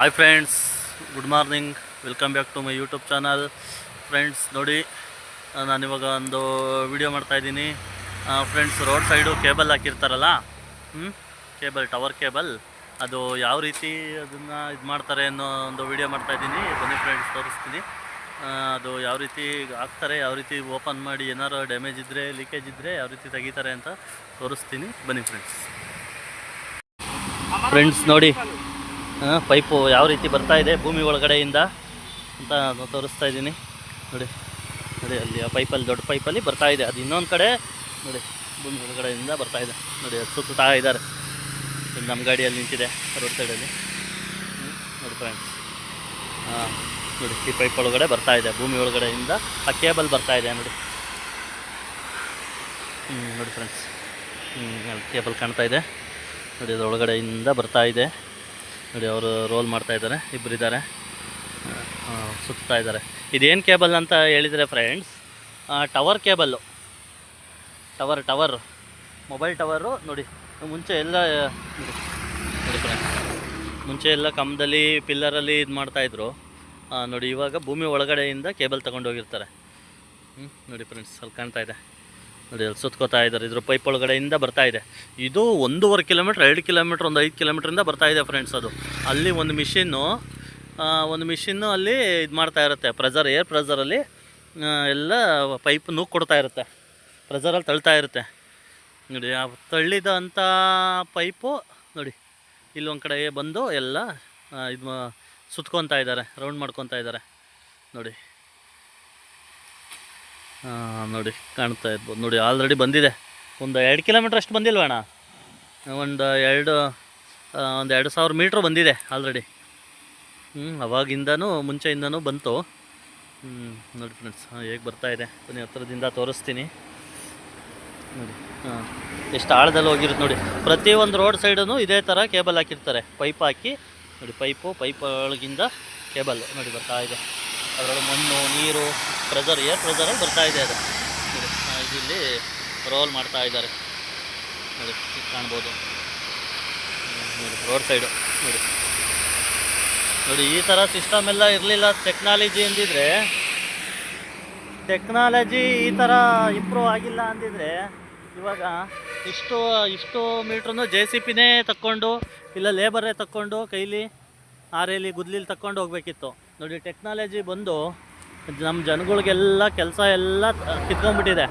Hi friends good morning welcome back to my YouTube channel friends ನೋಡಿ ನಾನಿವಾಗ ಒಂದು video ಮಾಡ್ತಾಯಿದ್ದೀನಿ ಫ್ರೆಂಡ್ಸ್ ರೋಡ್ ಸೈಡು ಕೇಬಲ್ ಹಾಕಿರ್ತಾರಲ್ಲ ಹ್ಞೂ ಕೇಬಲ್ ಟವರ್ ಕೇಬಲ್ ಅದು ಯಾವ ರೀತಿ ಅದನ್ನು ಇದು ಮಾಡ್ತಾರೆ ಅನ್ನೋ ಒಂದು ವಿಡಿಯೋ ಮಾಡ್ತಾಯಿದ್ದೀನಿ ಬನ್ನಿ ಫ್ರೆಂಡ್ಸ್ ತೋರಿಸ್ತೀನಿ. ಅದು ಯಾವ ರೀತಿ ಹಾಕ್ತಾರೆ, ಯಾವ ರೀತಿ ಓಪನ್ ಮಾಡಿ ಏನಾರು ಡ್ಯಾಮೇಜ್ ಇದ್ದರೆ ಲೀಕೇಜ್ ಇದ್ದರೆ ಯಾವ ರೀತಿ ತೆಗಿತಾರೆ ಅಂತ ತೋರಿಸ್ತೀನಿ. ಬನ್ನಿ ಫ್ರೆಂಡ್ಸ್ ಫ್ರೆಂಡ್ಸ್ ನೋಡಿ ಪೈಪು ಯಾವ ರೀತಿ ಬರ್ತಾ ಇದೆ ಭೂಮಿ ಒಳಗಡೆಯಿಂದ ಅಂತ ತೋರಿಸ್ತಾ ಇದ್ದೀನಿ. ನೋಡಿ ನೋಡಿ, ಅಲ್ಲಿ ಆ ಪೈಪಲ್ಲಿ, ದೊಡ್ಡ ಪೈಪಲ್ಲಿ ಬರ್ತಾ ಇದೆ. ಅದು ಇನ್ನೊಂದು ಕಡೆ, ನೋಡಿ, ಭೂಮಿ ಒಳಗಡೆಯಿಂದ ಬರ್ತಾ ಇದೆ. ನೋಡಿ ಸುತ್ತಾ ಇದ್ದಾರೆ. ನಮ್ಮ ಗಾಡಿಯಲ್ಲಿ ನಿಂತಿದೆ ರೋಡ್ ಸೈಡಲ್ಲಿ ನೋಡಿ ಫ್ರೆಂಡ್ಸ್ ಹಾಂ, ನೋಡಿ, ಈ ಪೈಪ್ ಒಳಗಡೆ ಬರ್ತಾ ಇದೆ, ಭೂಮಿ ಒಳಗಡೆಯಿಂದ ಆ ಕೇಬಲ್ ಬರ್ತಾ ಇದೆ, ನೋಡಿ. ಹ್ಞೂ ನೋಡಿ ಫ್ರೆಂಡ್ಸ್ ಹ್ಞೂ ಕೇಬಲ್ ಕಾಣ್ತಾ ಇದೆ. ನೋಡಿ, ಅದು ಒಳಗಡೆಯಿಂದ ಬರ್ತಾ ಇದೆ. ನೋಡಿ, ಅವರು ರೋಲ್ ಮಾಡ್ತಾ ಇದ್ದಾರೆ ಇಬ್ಬರು ಇದ್ದಾರೆ. ಸುತ್ತಾ ಇದ್ದಾರೆ. ಇದೇನು ಕೇಬಲ್ ಅಂತ ಹೇಳಿದರೆ friends tower cable tower tower mobile tower ನೋಡಿ, ಮುಂಚೆ ಎಲ್ಲ ನೋಡಿ ಫ್ರೆಂಡ್ಸ್ ಮುಂಚೆ ಎಲ್ಲ ಕಂಬದಲ್ಲಿ ಪಿಲ್ಲರಲ್ಲಿ ಇದು ಮಾಡ್ತಾಯಿದ್ರು ನೋಡಿ, ಇವಾಗ ಭೂಮಿ ಒಳಗಡೆಯಿಂದ ಕೇಬಲ್ ತಗೊಂಡೋಗಿರ್ತಾರೆ ಹ್ಞೂ ನೋಡಿ ಫ್ರೆಂಡ್ಸ್ ಅಲ್ಲಿ ಕಾಣ್ತಾ ಇದೆ. ನೋಡಿ, ಅಲ್ಲಿ ಸುತ್ಕೋತಾ ಇದ್ದಾರೆ. ಇದ್ರ ಪೈಪ್ ಒಳಗಡೆಯಿಂದ ಬರ್ತಾ ಇದೆ. ಇದು ಒಂದೂವರೆ ಕಿಲೋಮೀಟ್ರ್, ಎರಡು ಕಿಲೋಮೀಟ್ರ್, ಒಂದು ಐದು ಕಿಲೋಮೀಟ್ರಿಂದ ಬರ್ತಾ ಇದೆ ಫ್ರೆಂಡ್ಸ್ ಅದು. ಅಲ್ಲಿ ಒಂದು ಮಿಷಿನ್ನು ಒಂದು ಮಿಷಿನ್ನು ಅಲ್ಲಿ ಇದು ಮಾಡ್ತಾ ಇರುತ್ತೆ. ಪ್ರೆಜರ್ ಏರ್ ಪ್ರೆಜರಲ್ಲಿ ಎಲ್ಲ ಪೈಪ್ ನೂಕ್ ಕೊಡ್ತಾ ಇರುತ್ತೆ. ಪ್ರೆಜರಲ್ಲಿ ತಳ್ತಾ ಇರುತ್ತೆ. ನೋಡಿ, ಆ ತಳ್ಳಿದ ಅಂಥ ಪೈಪು ನೋಡಿ ಇಲ್ಲೊಂದು ಕಡೆ ಬಂದು ಎಲ್ಲ ಇದು ಸುತ್ಕೊತಾ ಇದ್ದಾರೆ ರೌಂಡ್ ಮಾಡ್ಕೊತಾ ಇದ್ದಾರೆ. ನೋಡಿ. ನೋಡಿ, ಕಾಣ್ತಾ ಇರ್ಬೋದು. ನೋಡಿ ಆಲ್ರೆಡಿ ಬಂದಿದೆ. ಒಂದು ಎರಡು ಕಿಲೋಮೀಟ್ರ್ ಅಷ್ಟು ಬಂದಿಲ್ವಣ್ಣ ಒಂದು ಎರಡು ಒಂದು ಎರಡು ಸಾವಿರ ಮೀಟ್ರ್ ಬಂದಿದೆ ಆಲ್ರೆಡಿ ಹ್ಞೂ ಅವಾಗಿಂದನೂ ಮುಂಚೆಯಿಂದನೂ ಬಂತು. ಹ್ಞೂ ನೋಡಿ ಫ್ರೆಂಡ್ಸ್ ಹೇಗೆ ಬರ್ತಾ ಇದೆ. ಬನ್ನಿ ಹತ್ರದಿಂದ ತೋರಿಸ್ತೀನಿ. ನೋಡಿ, ಹಾಂ, ಎಷ್ಟು ಆಳದಲ್ಲಿ ಹೋಗಿರುತ್ತೆ ನೋಡಿ. ಪ್ರತಿಯೊಂದು ರೋಡ್ ಸೈಡೂ ಇದೇ ಥರ ಕೇಬಲ್ ಹಾಕಿರ್ತಾರೆ. ಪೈಪ್ ಹಾಕಿ, ನೋಡಿ ಪೈಪು ಪೈಪ್ ಒಳಗಿಂದ ಕೇಬಲ್ ನೋಡಿ, ಬರ್ತಾ ಇದೆ. ಅದರೊಳಗೆ ಮಣ್ಣು, ನೀರು ಪ್ರೆಜರ್ ಏರ್ ಪ್ರೆಷರಲ್ಲಿ ಬರ್ತಾ ಇದೆ ಅದು. ಇಲ್ಲಿ ರೋಲ್ ಮಾಡ್ತಾ ಇದ್ದಾರೆ. ನೋಡಿ, ಕಾಣ್ಬೋದು. ನೋಡಿ ರೋಡ್ ಸೈಡು ನೋಡಿ. ನೋಡಿ, ಈ ಥರ ಸಿಸ್ಟಮ್ ಎಲ್ಲ ಇರಲಿಲ್ಲ. ಟೆಕ್ನಾಲಜಿ ಅಂದಿದ್ರೆ ಟೆಕ್ನಾಲಜಿ ಈ ಥರ ಇಂಪ್ರೂವ್ ಆಗಿಲ್ಲ ಅಂದಿದ್ರೆ, ಇವಾಗ ಇಷ್ಟು ಇಷ್ಟು ಮೀಟ್ರನ್ನು ಜೆ ಸಿ ಪಿನೇ ತಕ್ಕೊಂಡು, ಇಲ್ಲ ಲೇಬರೇ ತಕ್ಕೊಂಡು, ಕೈಲಿ ಆರೇಲಿ ಗುದ್ಲಿಲಿ ತಕ್ಕೊಂಡು ಹೋಗ್ಬೇಕಿತ್ತು. ನೋಡಿ ಟೆಕ್ನಾಲಜಿ ಬಂದು ನಮ್ಮ ಜನಗಳಿಗೆಲ್ಲ ಕೆಲಸ ಎಲ್ಲ ಕಿತ್ಕೊಂಡ್ಬಿಟ್ಟಿದೆ.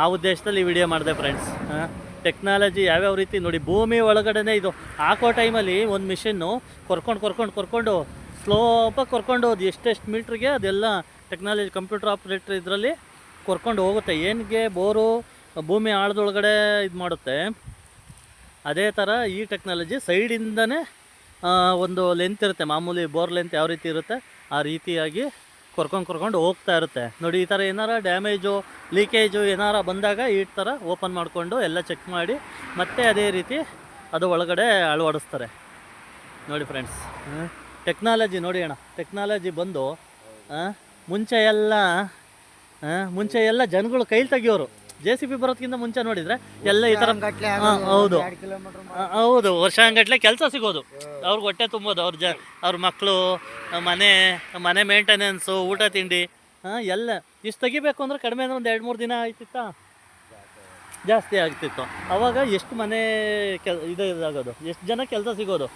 ಆ ಉದ್ದೇಶದಲ್ಲಿ ಈ ವಿಡಿಯೋ ಮಾಡಿದೆ ಫ್ರೆಂಡ್ಸ್ ಟೆಕ್ನಾಲಜಿ ಯಾವ್ಯಾವ ರೀತಿ ನೋಡಿ, ಭೂಮಿ ಒಳಗಡೆನೇ ಇದು. ಹಾಕೋ ಟೈಮಲ್ಲಿ ಒಂದು ಮಿಷಿನ್ನು ಕೊರ್ಕೊಂಡು ಕೊರ್ಕೊಂಡು ಕೊರ್ಕೊಂಡು ಸ್ಲೋಪಾಗಿ ಕೊರ್ಕೊಂಡು ಅದು ಎಷ್ಟೆಷ್ಟು ಮೀಟ್ರಿಗೆ ಅದೆಲ್ಲ ಟೆಕ್ನಾಲಜಿ ಕಂಪ್ಯೂಟರ್ ಆಪ್ರೇಟರ್ ಇದರಲ್ಲಿ ಕೊರ್ಕೊಂಡು ಹೋಗುತ್ತೆ. ಏನಿಗೆ ಬೋರು ಭೂಮಿ ಆಳದೊಳಗಡೆ ಇದು ಮಾಡುತ್ತೆ? ಅದೇ ಥರ ಈ ಟೆಕ್ನಾಲಜಿ ಸೈಡಿಂದನೇ ಒಂದು ಲೆಂತ್ ಇರುತ್ತೆ. ಮಾಮೂಲಿ ಬೋರ್ ಲೆಂತ್ ಯಾವ ರೀತಿ ಇರುತ್ತೆ? ಆ ರೀತಿಯಾಗಿ ಕೊರ್ಕೊಂಡು ಕೊರ್ಕೊಂಡು ಹೋಗ್ತಾ ಇರುತ್ತೆ. ನೋಡಿ ಈ ಥರ ಏನಾರ ಡ್ಯಾಮೇಜು ಲೀಕೇಜು ಏನಾರ ಬಂದಾಗ ಈ ಥರ ಓಪನ್ ಮಾಡಿಕೊಂಡು ಎಲ್ಲ ಚೆಕ್ ಮಾಡಿ ಮತ್ತೆ ಅದೇ ರೀತಿ ಅದು ಒಳಗಡೆ ಅಳವಡಿಸ್ತಾರೆ. ನೋಡಿ ಫ್ರೆಂಡ್ಸ್ ಟೆಕ್ನಾಲಜಿ ನೋಡಿ ಅಣ್ಣ ಟೆಕ್ನಾಲಜಿ ಬಂದು ಮುಂಚೆ ಎಲ್ಲ ಮುಂಚೆ ಎಲ್ಲ ಜನಗಳು ಕೈಲಿ ತೆಗಿಯೋರು. ಜೆ ಸಿ ಬಿ ಬರೋದಕ್ಕಿಂತ ಮುಂಚೆ ನೋಡಿದ್ರೆ ಎಲ್ಲ ಈ ಥರ ಆ, ಹೌದು. ವರ್ಷ ಹೌದು ವರ್ಷಗಟ್ಟಲೆ ಕೆಲಸ ಸಿಗೋದು. ಅವ್ರಿಗೆ ಹೊಟ್ಟೆ ತುಂಬೋದು ಅವ್ರ ಜ ಅವ್ರ ಮಕ್ಕಳು ಮನೆ ಮನೆ ಮೇಂಟೆನೆನ್ಸು ಊಟ ತಿಂಡಿ ಹಾಂ ಎಲ್ಲ. ಇಷ್ಟು ತೆಗಿಬೇಕು ಅಂದ್ರೆ ಕಡಿಮೆ ಅಂದ್ರೆ ಒಂದು ಎರಡು ಮೂರು ದಿನ ಆಯ್ತಿತ್ತಾ ಜಾಸ್ತಿ ಆಗ್ತಿತ್ತು. ಅವಾಗ ಎಷ್ಟು ಮನೆ ಕೆಲ್ ಇದು ಇದಾಗೋದು ಎಷ್ಟು ಜನ ಕೆಲಸ ಸಿಗೋದು?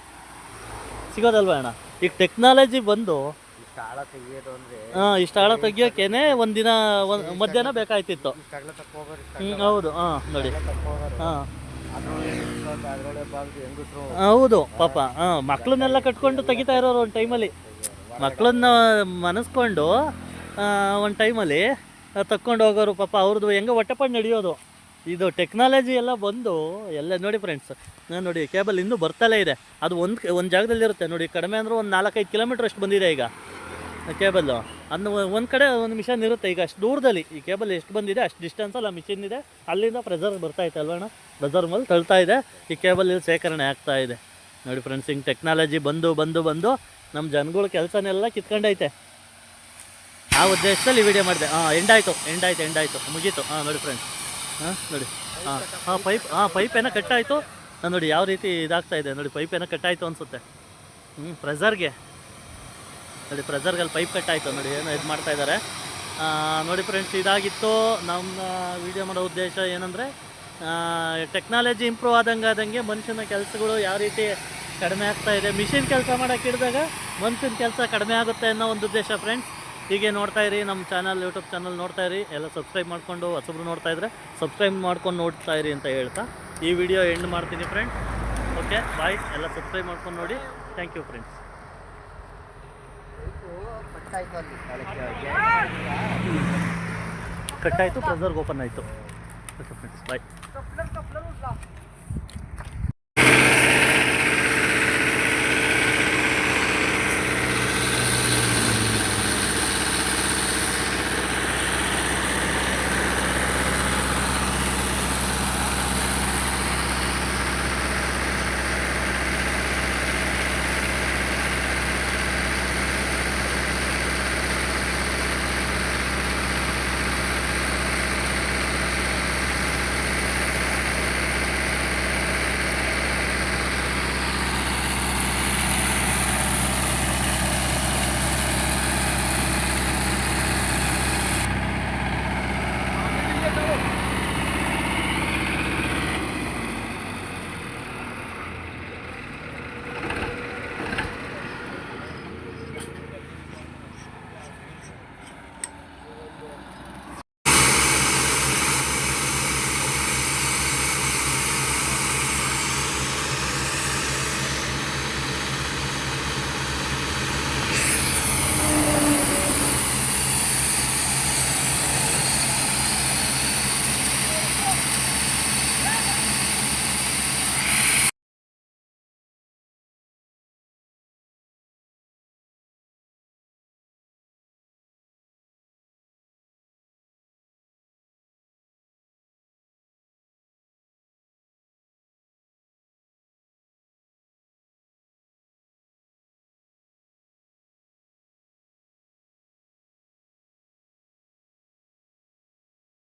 ಸಿಗೋದಲ್ವ ಅಣ್ಣ? ಈಗ ಟೆಕ್ನಾಲಜಿ ಬಂದು ಹಾಂ ಇಷ್ಟು ಆಳ ತೆಗಿಯೋಕ್ಕೇನೆ ಒಂದಿನ ಒಂದು ಮಧ್ಯಾಹ್ನ ಬೇಕಾಯ್ತಿತ್ತು. ಹೌದು ಹಾಂ ನೋಡಿ. ಹಾಂ. ಹೌದು ಪಾಪ ಹಾಂ ಮಕ್ಕಳನ್ನೆಲ್ಲ ಕಟ್ಕೊಂಡು ತೆಗಿತಾ ಇರೋರು ಒಂದು ಟೈಮಲ್ಲಿ. ಮಕ್ಕಳನ್ನ ಮನಸ್ಕೊಂಡು ಒಂದು ಟೈಮಲ್ಲಿ ತಕ್ಕೊಂಡು ಹೋಗೋರು ಪಾಪ ಅವ್ರದ್ದು ಹೆಂಗೆ ಹೊಟ್ಟೆಪಾಡು ನಡೆಯೋದು. ಇದು ಟೆಕ್ನಾಲಜಿ ಎಲ್ಲ ಬಂದು ಎಲ್ಲ ನೋಡಿ ಫ್ರೆಂಡ್ಸ್ ನೋಡಿ ಕೇಬಲ್ ಇನ್ನೂ ಬರ್ತಲೇ ಇದೆ. ಅದು ಒಂದು ಒಂದು ಜಾಗದಲ್ಲಿ ಇರುತ್ತೆ ನೋಡಿ ಕಡಿಮೆ ಅಂದ್ರೆ ಒಂದು ನಾಲ್ಕೈದು ಕಿಲೋಮೀಟ್ರ್ ಅಷ್ಟು ಬಂದಿದೆ ಈಗ. ಕೇಬಲ್ಲು. ಅದನ್ನ ಒಂದು ಕಡೆ ಒಂದು ಮಿಷನ್ ಇರುತ್ತೆ. ಈಗ ಅಷ್ಟು ದೂರದಲ್ಲಿ ಈ ಕೇಬಲ್ ಎಷ್ಟು ಬಂದಿದೆ, ಅಷ್ಟು ಡಿಸ್ಟೆನ್ಸಲ್ಲಿ ಆ ಮಿಷಿನ್ ಇದೆ. ಅಲ್ಲಿಂದ ಪ್ರೆಸರ್ ಬರ್ತಾ ಇದೆ ಅಲ್ವಣ್ಣ ಪ್ರೆಸರ್ ಮೇಲೆ ತಳ್ತಾ ಇದೆ. ಈ ಕೇಬಲ್ ಇಲ್ಲಿ ಸೇಕರಣೆ ಆಗ್ತಾ ಇದೆ. ನೋಡಿ ಫ್ರೆಂಡ್ಸ್ ಹಿಂಗೆ ಟೆಕ್ನಾಲಜಿ ಬಂದು ಬಂದು ಬಂದು ನಮ್ಮ ಜನಗಳ ಕೆಲಸನೆಲ್ಲ ಕಿತ್ಕೊಂಡೈತೆ. ಆ ಉದ್ದೇಶದಲ್ಲಿ ವಿಡಿಯೋ ಮಾಡಿದೆ. ಹಾಂ ಎಂಡಾಯಿತು ಎಂಡಾಯಿತು ಎಂಡಾಯಿತು ಮುಗೀತು. ಹಾಂ ನೋಡಿ ಫ್ರೆಂಡ್ಸ್ ಹಾಂ ನೋಡಿ. ಹಾಂ ಹಾಂ ಪೈಪ್ ಹಾಂ ಪೈಪ್ ಏನೋ ಕಟ್ಟಾಯಿತು ನೋಡಿ, ಯಾವ ರೀತಿ ಇದಾಗ್ತಾ ಇದೆ. ನೋಡಿ ಪೈಪ್ ಏನೋ ಕಟ್ಟಾಯಿತು ಅನಿಸುತ್ತೆ. ಹ್ಞೂ ಪ್ರೆಸರ್ಗೆ ನೋಡಿ ಪ್ರೆಸರ್ಗಲ್ಲಿ ಪೈಪ್ ಕಟ್ ಆಯಿತು, ನೋಡಿ ಏನೋ ಇದು ಮಾಡ್ತಾ ಇದ್ದಾರೆ ನೋಡಿ ಫ್ರೆಂಡ್ಸ್ ಇದಾಗಿತ್ತು. ನಮ್ಮ ವಿಡಿಯೋ ಮಾಡೋ ಉದ್ದೇಶ ಏನಂದರೆ ಟೆಕ್ನಾಲಜಿ ಇಂಪ್ರೂವ್ ಆದಂಗೆ ಆದಂಗೆ ಮನುಷ್ಯನ ಕೆಲಸಗಳು ಯಾವ ರೀತಿ ಕಡಿಮೆ ಆಗ್ತಾ ಇದೆ ಮಿಷಿನ್ ಕೆಲಸ ಮಾಡೋಕ್ಕೆ ಹಿಡಿದಾಗ ಮನುಷ್ಯನ ಕೆಲಸ ಕಡಿಮೆ ಆಗುತ್ತೆ ಅನ್ನೋ ಒಂದು ಉದ್ದೇಶ ಫ್ರೆಂಡ್ಸ್ ಹೀಗೆ ನೋಡ್ತಾ ಇರಿ, ನಮ್ಮ ಚಾನಲ್ ಯೂಟ್ಯೂಬ್ ಚಾನಲ್ ನೋಡ್ತಾ ಇರಿ. ಎಲ್ಲ ಸಬ್ಸ್ಕ್ರೈಬ್ ಮಾಡ್ಕೊಂಡು ಹೊಸಬ್ರು ನೋಡ್ತಾ ಇದ್ರೆ ಸಬ್ಸ್ಕ್ರೈಬ್ ಮಾಡ್ಕೊಂಡು ನೋಡ್ತಾ ಇರಿ ಅಂತ ಹೇಳ್ತಾ ಈ ವಿಡಿಯೋ ಎಂಡ್ ಮಾಡ್ತೀನಿ ಫ್ರೆಂಡ್ಸ್ ಓಕೆ ಬಾಯ್ ಎಲ್ಲ ಸಬ್ಸ್ಕ್ರೈಬ್ ಮಾಡ್ಕೊಂಡು ನೋಡಿ. ಥ್ಯಾಂಕ್ ಯು ಫ್ರೆಂಡ್ಸ್ ಕಟ್ಟಾಯ್ತು ಪ್ರೆಸರ್ಗೆ ಓಪನ್ ಆಯಿತು ಓಕೆ ಫ್ರೆಂಡ್ಸ್ ಬಾಯ್